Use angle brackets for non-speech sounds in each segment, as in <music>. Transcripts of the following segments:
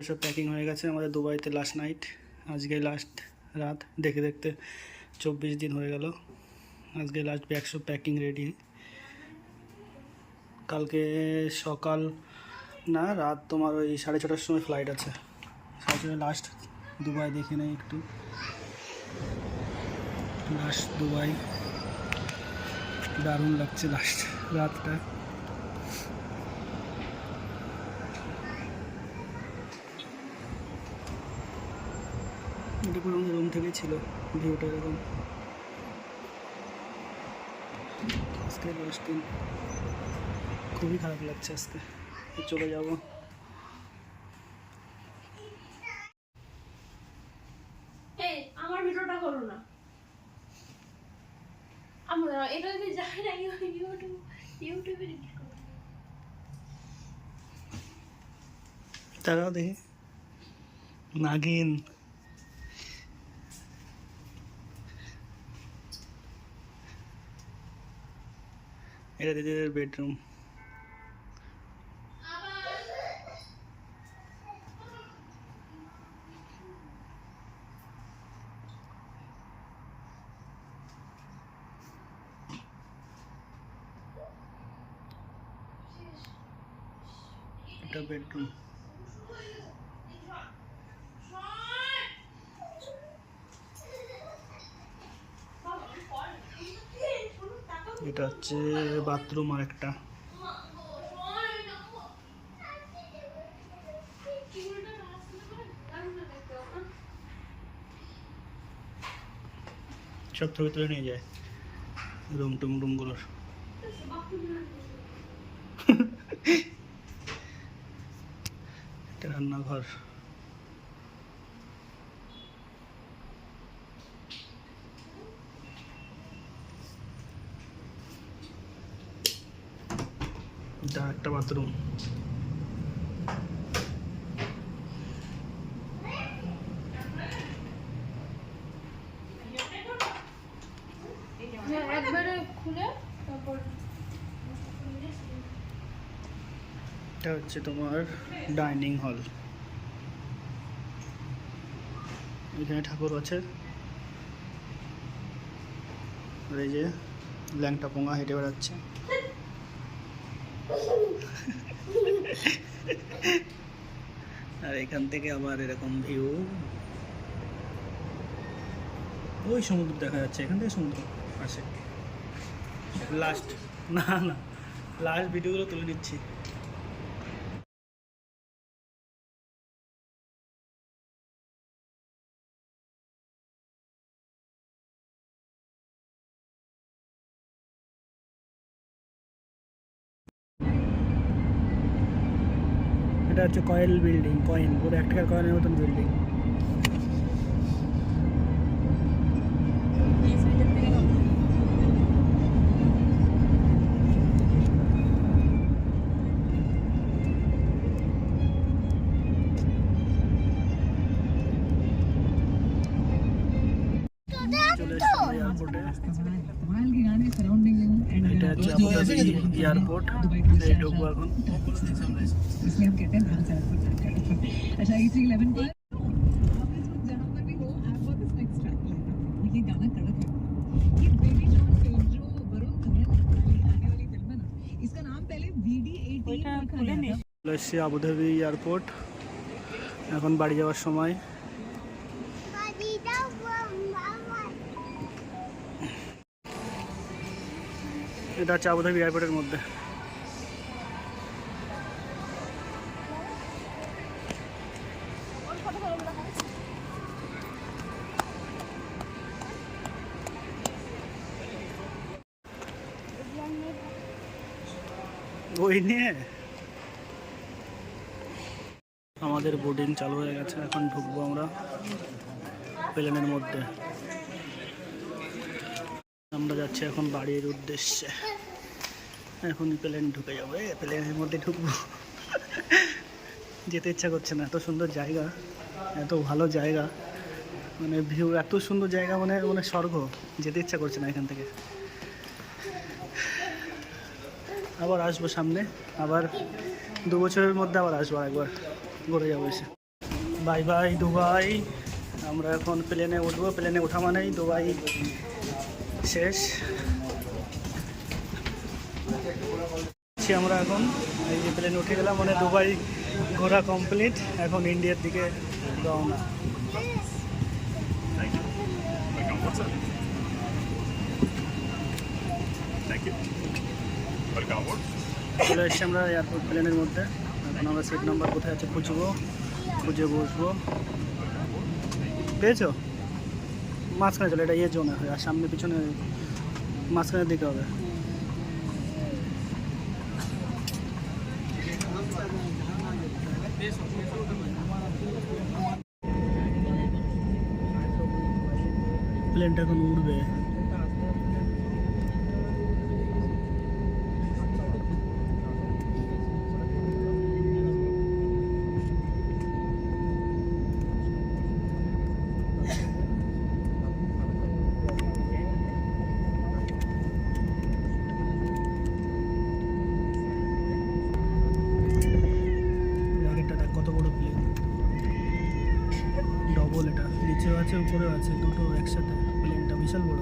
সব প্যাকিং হয়ে গেছে। আমাদের দুবাইতে লাস্ট নাইট আজকে লাস্ট রাত দেখতে দেখতে চব্বিশ দিন হয়ে গেল। আজকে লাস্ট ব্যাগ সব প্যাকিং রেডি কালকে সকাল, না, রাত তোমার ওই সাড়ে ছটার সময় ফ্লাইট আছে। সাড়ে লাস্ট দুবাই দেখে নেই একটু। লাস্ট দুবাই, দারুণ লাগছে লাস্ট রাতটা। আমাদের রুম থেকেই ছিল ভিউটা এরকম। আজকে লাস্ট দিন খুবই খারাপ লাগছে আজকে। চলে যাব। আমার ভিডিওটা করো না। আমরা এটা যদি যাই না ইউটিউব দেখি। নাগিন। এটা দিদিদের বেডরুম এটা বেডরুম এটা হচ্ছে বাথরুম আর একটা সব তুলে তুলে নিয়ে যায়। রুম টুম রুমগুলোর। <laughs> এটা রান্নাঘর। এটা একটা বাথরুম। হ্যাঁ, একবারে খুলে তারপর এটা হচ্ছে তোমার ডাইনিং হল। এখানে ঠাকুর আছে। আর এই যে ল্যাংটা পোঙা হেঁটে বেড়াচ্ছে। আর এখান থেকে আবার এরকম ভিউ ওই সমুদ্র দেখা যাচ্ছে, এখান থেকে সমুদ্র আসে লাস্ট না না। লাস্ট ভিডিওগুলো তুলে নিচ্ছি। হচ্ছে কয়েল বিল্ডিং কয়েন পুরো এক কয়েনের মতন বিল্ডিং था চলে এসেছি আবুধাবি এয়ারপোর্ট। এখন বাড়ি যাওয়ার সময়। এটা হচ্ছে আবুধাবি এয়ারপোর্টের মধ্যে। নিয়ে। আমাদের বোর্ডিং চালু হয়ে গেছে, এখন ঢুকবো আমরা প্লেনের মধ্যে। আমরা যাচ্ছি এখন বাড়ির উদ্দেশ্যে। এখন প্লেন ঢুকে যাব এ প্লেনের মধ্যে ঢুকবো। যেতে ইচ্ছা করছে না, এত সুন্দর জায়গা, এত ভালো জায়গা। মানে ভিউ এত সুন্দর জায়গা মানে মানে স্বর্গ। যেতে ইচ্ছা করছে না এখান থেকে। আবার আসব সামনে। আবার দু বছরের মধ্যে আবার আসব একবার। ঘুরে যাব এসে। Bye bye Dubai. আমরা এখন প্লেনে উঠবো। প্লেনে ওঠা মানেই দুবাই শেষ। আমরা এখন। এই যে প্লেনে উঠে গেলাম মানে দুবাই ঘোরা কমপ্লিট। এখন ইন্ডিয়ার দিকে রওনা। চলে এসছি আমরা এয়ারপোর্ট প্লেনের মধ্যে। এখন আমরা সিট নাম্বার কোথায় আছে খুঁজবো, খুঁজে বসবো। পেয়েছ? মাঝখানে চলে, এটা ইয়ে জোনে হয়, আর সামনে পিছনে মাঝখানের দিকে হবে। প্লেনটা এখন উড়বে। উপরেও আছে দুটো একসাথে প্লেনটা বিশাল বড়।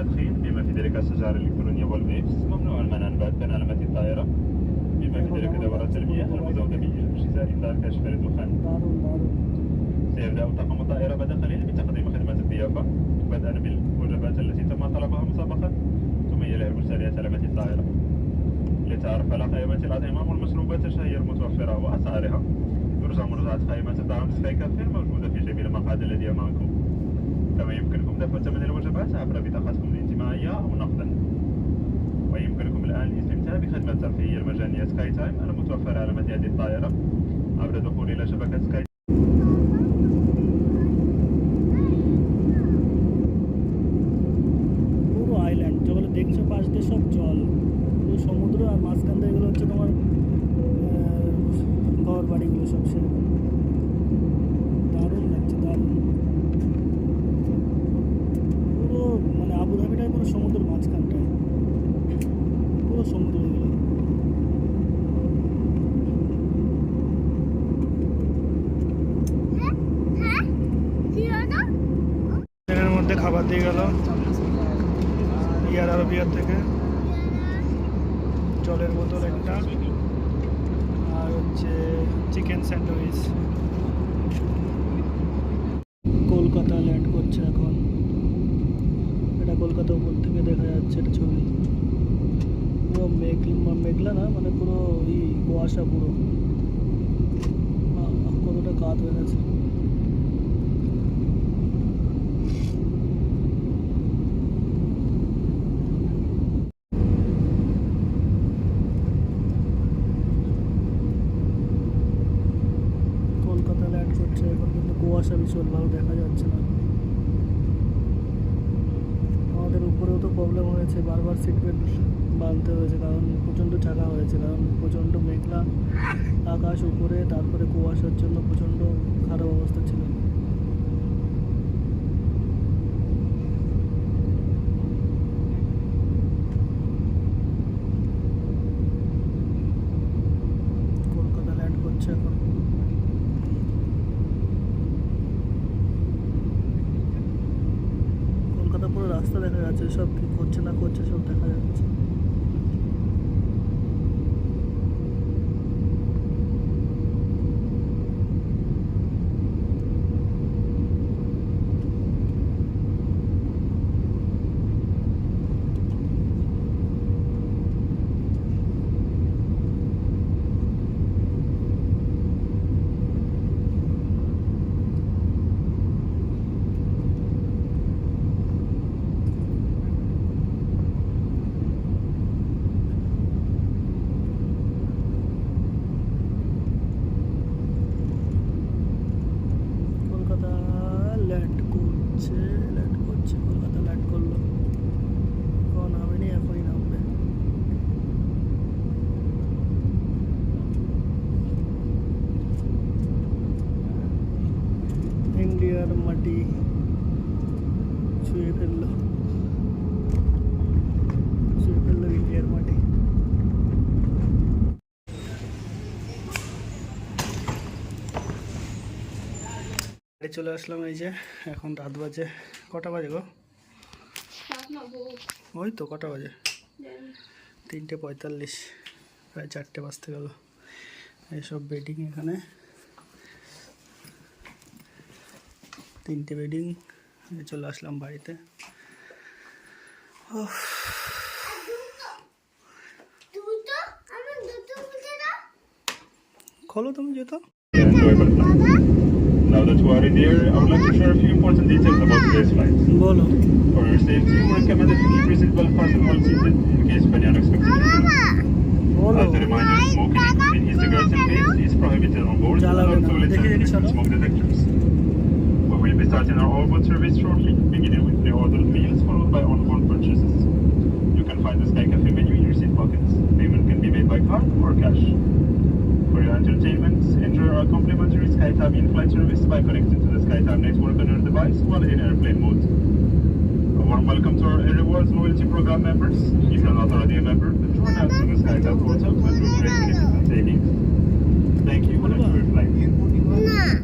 التدخين بما في ذلك السجائر الإلكترونية والفيبس ممنوع المنع باتا عن علامات الطائرة. بما في ذلك دورات المياه المزودة بجزاء دار كشف الدخان سيبدأ طاقم الطائرة بعد قليل بتقديم خدمات الضيافة. بدءا بالوجبات التي تم طلبها مسبقا ثم يلعب سريعة علامات الطائرة. لتعرف على قائمة الأطعمة والمشروبات الشهية المتوفرة وأسعارها. يرجى مراجعة قائمة الطعام سكاي كافيه الموجودة في جميع المقاعد الذي أمامكم كما يمكنكم دفع ثمن الوجبات عبر بطاقتكم الانتمائية أو نقدا ويمكنكم الآن الاستمتاع بخدمة الترفيهية المجانية سكاي تايم المتوفرة على متن الطائرة عبر الدخول إلى شبكة سكاي পুরো আইল্যান্ড যেগুলো দেখছো পাশ দিয়ে সব জল পুরো সমুদ্র আর মাঝখান দিয়ে এগুলো হচ্ছে তোমার আহ, ঘর বাড়িগুলো সব সেরকম দিয়ে গেল। ইয়ার আরবিয়ার থেকে। জলের বোতল একটা। আর হচ্ছে চিকেন স্যান্ডউইচ কলকাতা ল্যান্ড করছে এখন। এটা কলকাতা উপর থেকে দেখা যাচ্ছে এটা ছবি। পুরো মেঘ মেঘলা না মানে পুরো ওই কুয়াশা পুরো। কতটা কাত হয়ে গেছে কুয়াশা ভীষণ ভালো দেখা যাচ্ছে না আমাদের উপরেও তো প্রবলেম হয়েছে বারবার সিট বেল্ট বাঁধতে হয়েছে, কারণ প্রচণ্ড চাকা হয়েছে, কারণ প্রচণ্ড মেঘলা আকাশ উপরে, তারপরে কুয়াশার জন্য প্রচণ্ড খারাপ অবস্থা ছিল। কলকাতা ল্যান্ড করছে এখন। কলকাতা পুরো রাস্তা দেখা যাচ্ছে, সব কি করছে না করছে সব দেখা যাচ্ছে কলকাতা ল্যান্ড করছে ল্যান্ড করছে কলকাতা ল্যান্ড করল এখন নামেনি এখনই নামবে ইন্ডিয়ার মাটি ছুঁয়ে ফেলল ছুঁয়ে ফেলল ইন্ডিয়ার মাটি বাড়ি চলে আসলাম এই যে এখন রাত বাজে কটা বাজে গো? ওই তো কটা বাজে। তিনটে পঁয়তাল্লিশ প্রায় চারটে বাজতে গেল। এইসব বেডিং এখানে। তিনটে বেডিং চলে আসলাম বাড়িতে। খোলো তুমি যেত Hello, you are I would like to share a few important details about today's flight. Bolo. For your safety, we recommend that you keep your seatbelt fastened while seated in case of any unexpected incident. Bolo. As a reminder, smoking, including e-cigarettes and vapes, is prohibited on board and all toilets are equipped smoke detectors. We will be starting our overboard service shortly, beginning with pre-ordered meals followed by on SkyTab in-flight service by connecting to the SkyTab network on your device while in airplane mode. A warm welcome to our Air Rewards Loyalty Program members. If you're not already a member, join us in the SkyTab portal to enjoy great benefits and savings. Thank you